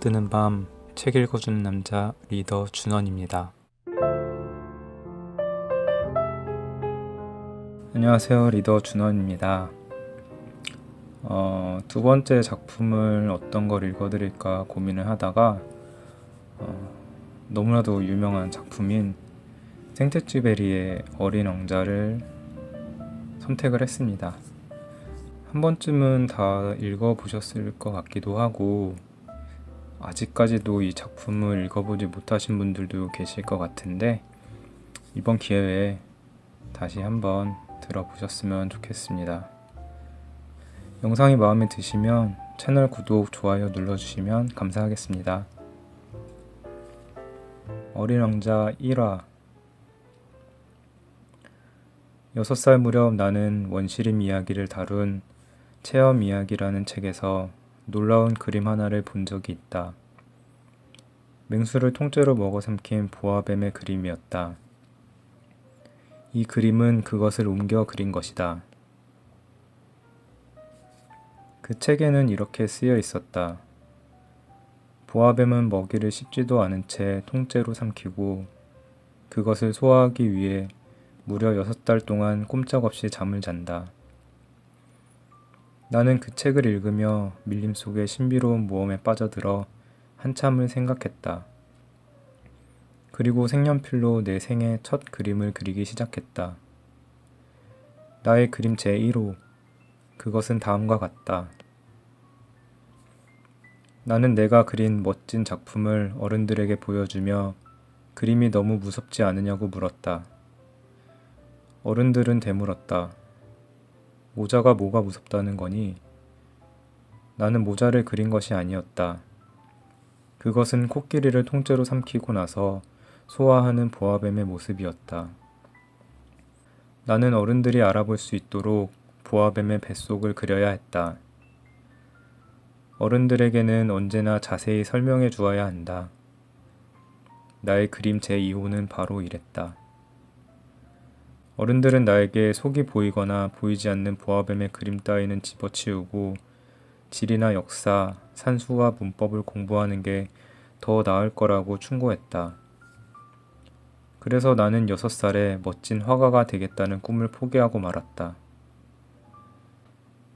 뜨는 밤 책 읽어주는 남자 리더 준원입니다. 안녕하세요. 리더 준원입니다. 어, 두 번째 작품을 어떤 걸 읽어드릴까 고민을 하다가 어, 너무나도 유명한 작품인 생테쥐베리의 어린 왕자를 선택을 했습니다. 한 번쯤은 다 읽어보셨을 것 같기도 하고 아직까지도 이 작품을 읽어보지 못하신 분들도 계실 것 같은데 이번 기회에 다시 한번 들어보셨으면 좋겠습니다. 영상이 마음에 드시면 채널 구독, 좋아요 눌러주시면 감사하겠습니다. 어린 왕자 1화 6살 무렵 나는 원시림 이야기를 다룬 체험 이야기라는 책에서 놀라운 그림 하나를 본 적이 있다. 맹수를 통째로 먹어 삼킨 보아뱀의 그림이었다. 이 그림은 그것을 옮겨 그린 것이다. 그 책에는 이렇게 쓰여 있었다. 보아뱀은 먹이를 씹지도 않은 채 통째로 삼키고 그것을 소화하기 위해 무려 여섯 달 동안 꼼짝없이 잠을 잔다. 나는 그 책을 읽으며 밀림 속의 신비로운 모험에 빠져들어 한참을 생각했다. 그리고 색연필로 내 생애 첫 그림을 그리기 시작했다. 나의 그림 제1호. 그것은 다음과 같다. 나는 내가 그린 멋진 작품을 어른들에게 보여주며 그림이 너무 무섭지 않으냐고 물었다. 어른들은 되물었다. 모자가 뭐가 무섭다는 거니? 나는 모자를 그린 것이 아니었다. 그것은 코끼리를 통째로 삼키고 나서 소화하는 보아뱀의 모습이었다. 나는 어른들이 알아볼 수 있도록 보아뱀의 뱃속을 그려야 했다. 어른들에게는 언제나 자세히 설명해 주어야 한다. 나의 그림 제2호는 바로 이랬다. 어른들은 나에게 속이 보이거나 보이지 않는 보아뱀의 그림 따위는 집어치우고 지리나 역사, 산수와 문법을 공부하는 게 더 나을 거라고 충고했다. 그래서 나는 여섯 살에 멋진 화가가 되겠다는 꿈을 포기하고 말았다.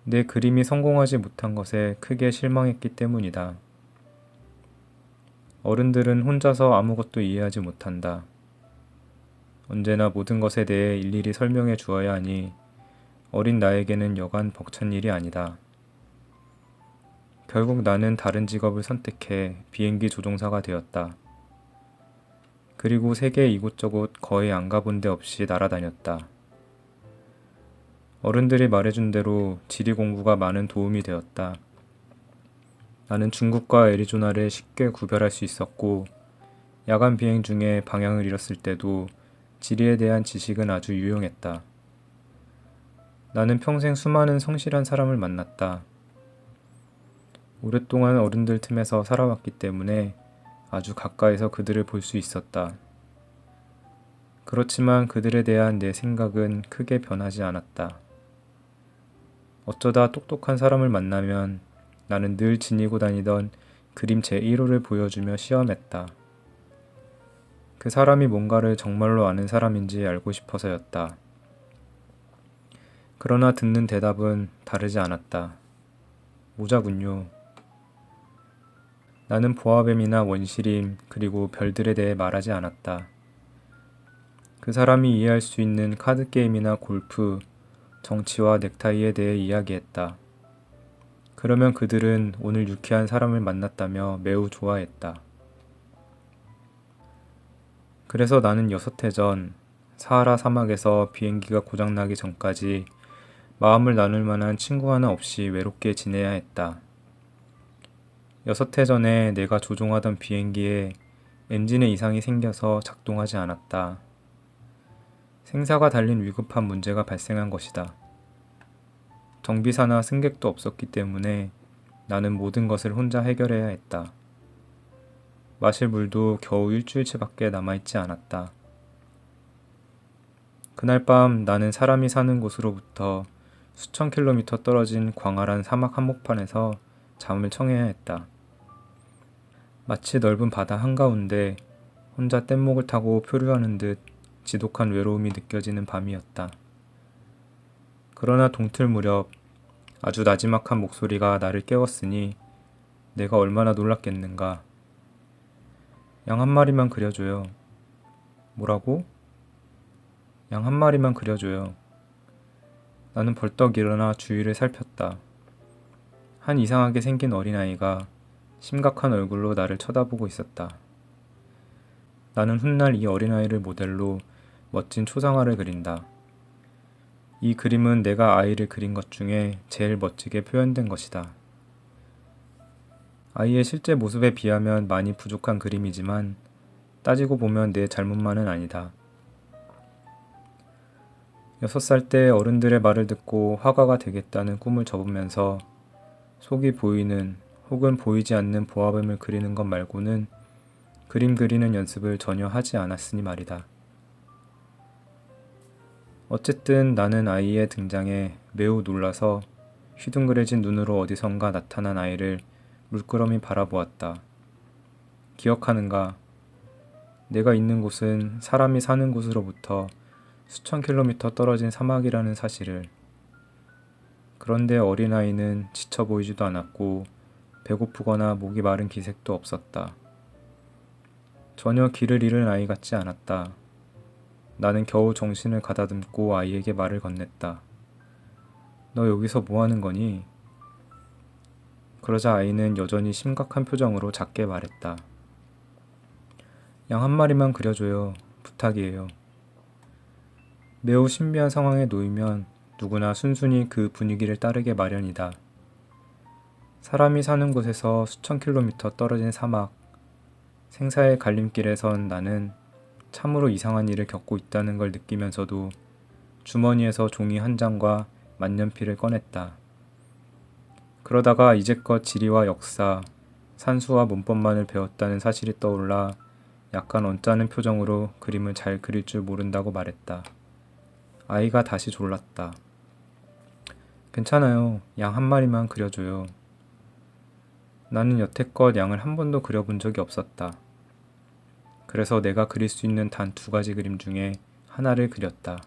내 그림이 성공하지 못한 것에 크게 실망했기 때문이다. 어른들은 혼자서 아무것도 이해하지 못한다. 언제나 모든 것에 대해 일일이 설명해 주어야 하니 어린 나에게는 여간 벅찬 일이 아니다. 결국 나는 다른 직업을 선택해 비행기 조종사가 되었다. 그리고 세계 이곳저곳 거의 안 가본 데 없이 날아다녔다. 어른들이 말해준 대로 지리 공부가 많은 도움이 되었다. 나는 중국과 애리조나를 쉽게 구별할 수 있었고, 야간 비행 중에 방향을 잃었을 때도 지리에 대한 지식은 아주 유용했다. 나는 평생 수많은 성실한 사람을 만났다. 오랫동안 어른들 틈에서 살아왔기 때문에 아주 가까이서 그들을 볼 수 있었다. 그렇지만 그들에 대한 내 생각은 크게 변하지 않았다. 어쩌다 똑똑한 사람을 만나면 나는 늘 지니고 다니던 그림 제1호를 보여주며 시험했다. 그 사람이 뭔가를 정말로 아는 사람인지 알고 싶어서였다. 그러나 듣는 대답은 다르지 않았다. 모자군요. 나는 보아뱀이나 원시림 그리고 별들에 대해 말하지 않았다. 그 사람이 이해할 수 있는 카드 게임이나 골프, 정치와 넥타이에 대해 이야기했다. 그러면 그들은 오늘 유쾌한 사람을 만났다며 매우 좋아했다. 그래서 나는 여섯 해 전 사하라 사막에서 비행기가 고장나기 전까지 마음을 나눌 만한 친구 하나 없이 외롭게 지내야 했다. 여섯 해 전에 내가 조종하던 비행기에 엔진에 이상이 생겨서 작동하지 않았다. 생사가 달린 위급한 문제가 발생한 것이다. 정비사나 승객도 없었기 때문에 나는 모든 것을 혼자 해결해야 했다. 마실 물도 겨우 일주일치밖에 남아있지 않았다. 그날 밤 나는 사람이 사는 곳으로부터 수천 킬로미터 떨어진 광활한 사막 한복판에서 잠을 청해야 했다. 마치 넓은 바다 한가운데 혼자 뗏목을 타고 표류하는 듯 지독한 외로움이 느껴지는 밤이었다. 그러나 동틀 무렵 아주 나지막한 목소리가 나를 깨웠으니 내가 얼마나 놀랐겠는가. 양 한 마리만 그려줘요. 뭐라고? 양 한 마리만 그려줘요. 나는 벌떡 일어나 주위를 살폈다. 한 이상하게 생긴 어린아이가 심각한 얼굴로 나를 쳐다보고 있었다. 나는 훗날 이 어린아이를 모델로 멋진 초상화를 그린다. 이 그림은 내가 아이를 그린 것 중에 제일 멋지게 표현된 것이다. 아이의 실제 모습에 비하면 많이 부족한 그림이지만 따지고 보면 내 잘못만은 아니다. 여섯 살때 어른들의 말을 듣고 화가가 되겠다는 꿈을 접으면서 속이 보이는 혹은 보이지 않는 보아뱀을 그리는 것 말고는 그림 그리는 연습을 전혀 하지 않았으니 말이다. 어쨌든 나는 아이의 등장에 매우 놀라서 휘둥그레진 눈으로 어디선가 나타난 아이를 물끄러미 바라보았다. 기억하는가? 내가 있는 곳은 사람이 사는 곳으로부터 수천 킬로미터 떨어진 사막이라는 사실을. 그런데 어린아이는 지쳐 보이지도 않았고 배고프거나 목이 마른 기색도 없었다. 전혀 길을 잃은 아이 같지 않았다. 나는 겨우 정신을 가다듬고 아이에게 말을 건넸다. 너 여기서 뭐 하는 거니? 그러자 아이는 여전히 심각한 표정으로 작게 말했다. 양 한 마리만 그려줘요. 부탁이에요. 매우 신비한 상황에 놓이면 누구나 순순히 그 분위기를 따르게 마련이다. 사람이 사는 곳에서 수천 킬로미터 떨어진 사막, 생사의 갈림길에 선 나는 참으로 이상한 일을 겪고 있다는 걸 느끼면서도 주머니에서 종이 한 장과 만년필을 꺼냈다. 그러다가 이제껏 지리와 역사, 산수와 문법만을 배웠다는 사실이 떠올라 약간 언짢은 표정으로 그림을 잘 그릴 줄 모른다고 말했다. 아이가 다시 졸랐다. 괜찮아요. 양 한 마리만 그려줘요. 나는 여태껏 양을 한 번도 그려본 적이 없었다. 그래서 내가 그릴 수 있는 단 두 가지 그림 중에 하나를 그렸다.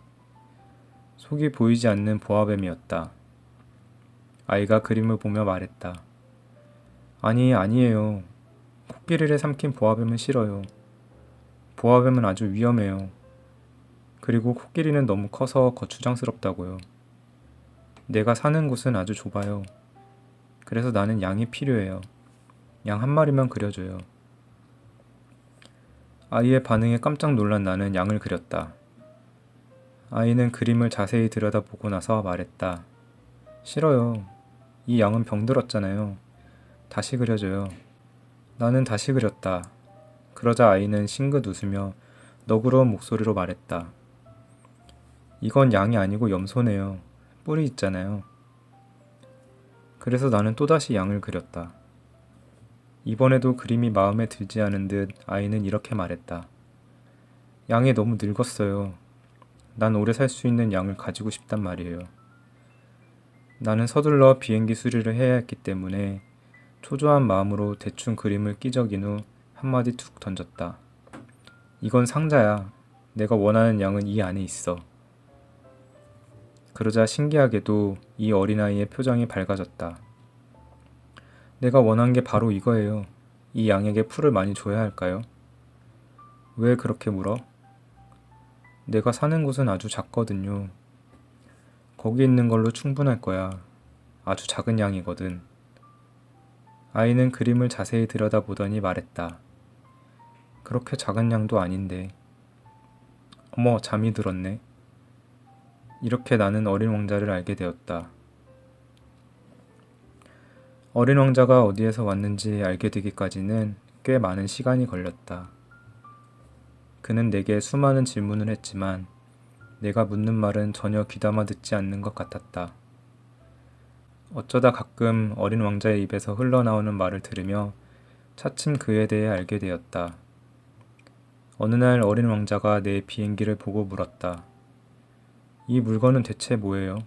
속이 보이지 않는 보아뱀이었다. 아이가 그림을 보며 말했다. 아니, 아니에요. 코끼리를 삼킨 보아뱀은 싫어요. 보아뱀은 아주 위험해요. 그리고 코끼리는 너무 커서 거추장스럽다고요. 내가 사는 곳은 아주 좁아요. 그래서 나는 양이 필요해요. 양 한 마리만 그려줘요. 아이의 반응에 깜짝 놀란 나는 양을 그렸다. 아이는 그림을 자세히 들여다보고 나서 말했다. 싫어요. 이 양은 병들었잖아요. 다시 그려줘요. 나는 다시 그렸다. 그러자 아이는 싱긋 웃으며 너그러운 목소리로 말했다. 이건 양이 아니고 염소네요. 뿔이 있잖아요. 그래서 나는 또다시 양을 그렸다. 이번에도 그림이 마음에 들지 않은 듯 아이는 이렇게 말했다. 양이 너무 늙었어요. 난 오래 살 수 있는 양을 가지고 싶단 말이에요. 나는 서둘러 비행기 수리를 해야 했기 때문에 초조한 마음으로 대충 그림을 끼적인 후 한마디 툭 던졌다. 이건 상자야. 내가 원하는 양은 이 안에 있어. 그러자 신기하게도 이 어린아이의 표정이 밝아졌다. 내가 원한 게 바로 이거예요. 이 양에게 풀을 많이 줘야 할까요? 왜 그렇게 물어? 내가 사는 곳은 아주 작거든요. 거기 있는 걸로 충분할 거야. 아주 작은 양이거든. 아이는 그림을 자세히 들여다보더니 말했다. 그렇게 작은 양도 아닌데. 어머, 잠이 들었네. 이렇게 나는 어린 왕자를 알게 되었다. 어린 왕자가 어디에서 왔는지 알게 되기까지는 꽤 많은 시간이 걸렸다. 그는 내게 수많은 질문을 했지만 내가 묻는 말은 전혀 귀담아 듣지 않는 것 같았다. 어쩌다 가끔 어린 왕자의 입에서 흘러나오는 말을 들으며 차츰 그에 대해 알게 되었다. 어느 날 어린 왕자가 내 비행기를 보고 물었다. 이 물건은 대체 뭐예요?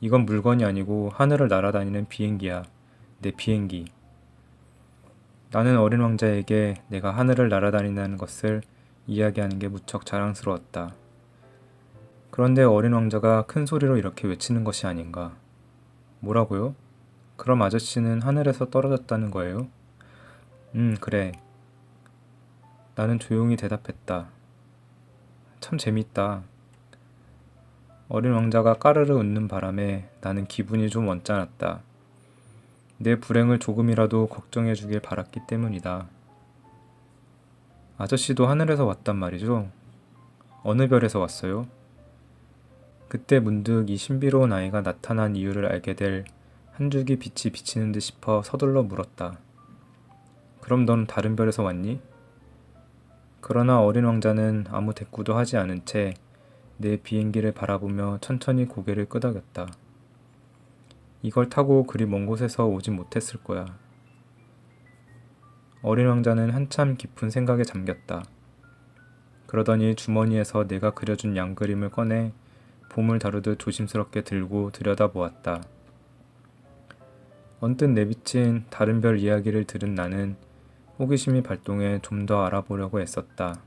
이건 물건이 아니고 하늘을 날아다니는 비행기야. 내 비행기. 나는 어린 왕자에게 내가 하늘을 날아다닌다는 것을 이야기하는 게 무척 자랑스러웠다. 그런데 어린 왕자가 큰 소리로 이렇게 외치는 것이 아닌가. 뭐라고요? 그럼 아저씨는 하늘에서 떨어졌다는 거예요? 음, 그래. 나는 조용히 대답했다. 참 재밌다. 어린 왕자가 까르르 웃는 바람에 나는 기분이 좀 언짢았다. 내 불행을 조금이라도 걱정해 주길 바랐기 때문이다. 아저씨도 하늘에서 왔단 말이죠? 어느 별에서 왔어요? 그때 문득 이 신비로운 아이가 나타난 이유를 알게 될 한 줄기 빛이 비치는 듯 싶어 서둘러 물었다. 그럼 넌 다른 별에서 왔니? 그러나 어린 왕자는 아무 대꾸도 하지 않은 채 내 비행기를 바라보며 천천히 고개를 끄덕였다. 이걸 타고 그리 먼 곳에서 오진 못했을 거야. 어린 왕자는 한참 깊은 생각에 잠겼다. 그러더니 주머니에서 내가 그려준 양 그림을 꺼내 봄을 다루듯 조심스럽게 들고 들여다보았다. 언뜻 내비친 다른 별 이야기를 들은 나는 호기심이 발동해 좀 더 알아보려고 애썼다.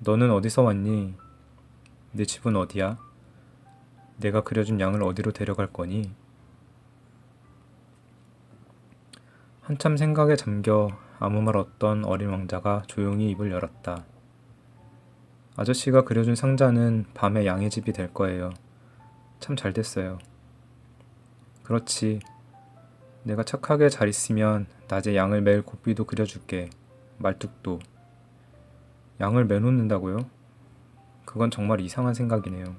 너는 어디서 왔니? 내 집은 어디야? 내가 그려준 양을 어디로 데려갈 거니? 한참 생각에 잠겨 아무 말 없던 어린 왕자가 조용히 입을 열었다. 아저씨가 그려준 상자는 밤에 양의 집이 될 거예요. 참 잘 됐어요. 그렇지. 내가 착하게 잘 있으면 낮에 양을 매일 고삐도 그려줄게. 말뚝도. 양을 매놓는다고요? 그건 정말 이상한 생각이네요.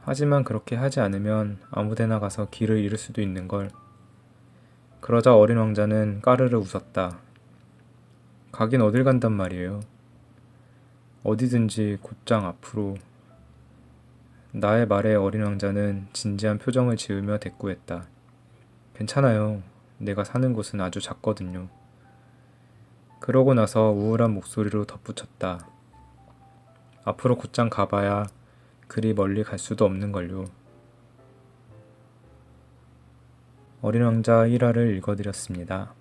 하지만 그렇게 하지 않으면 아무데나 가서 길을 잃을 수도 있는 걸. 그러자 어린 왕자는 까르르 웃었다. 가긴 어딜 간단 말이에요. 어디든지 곧장 앞으로. 나의 말에 어린 왕자는 진지한 표정을 지으며 대꾸했다. 괜찮아요. 내가 사는 곳은 아주 작거든요. 그러고 나서 우울한 목소리로 덧붙였다. 앞으로 곧장 가봐야 그리 멀리 갈 수도 없는걸요. 어린 왕자 1화를 읽어드렸습니다.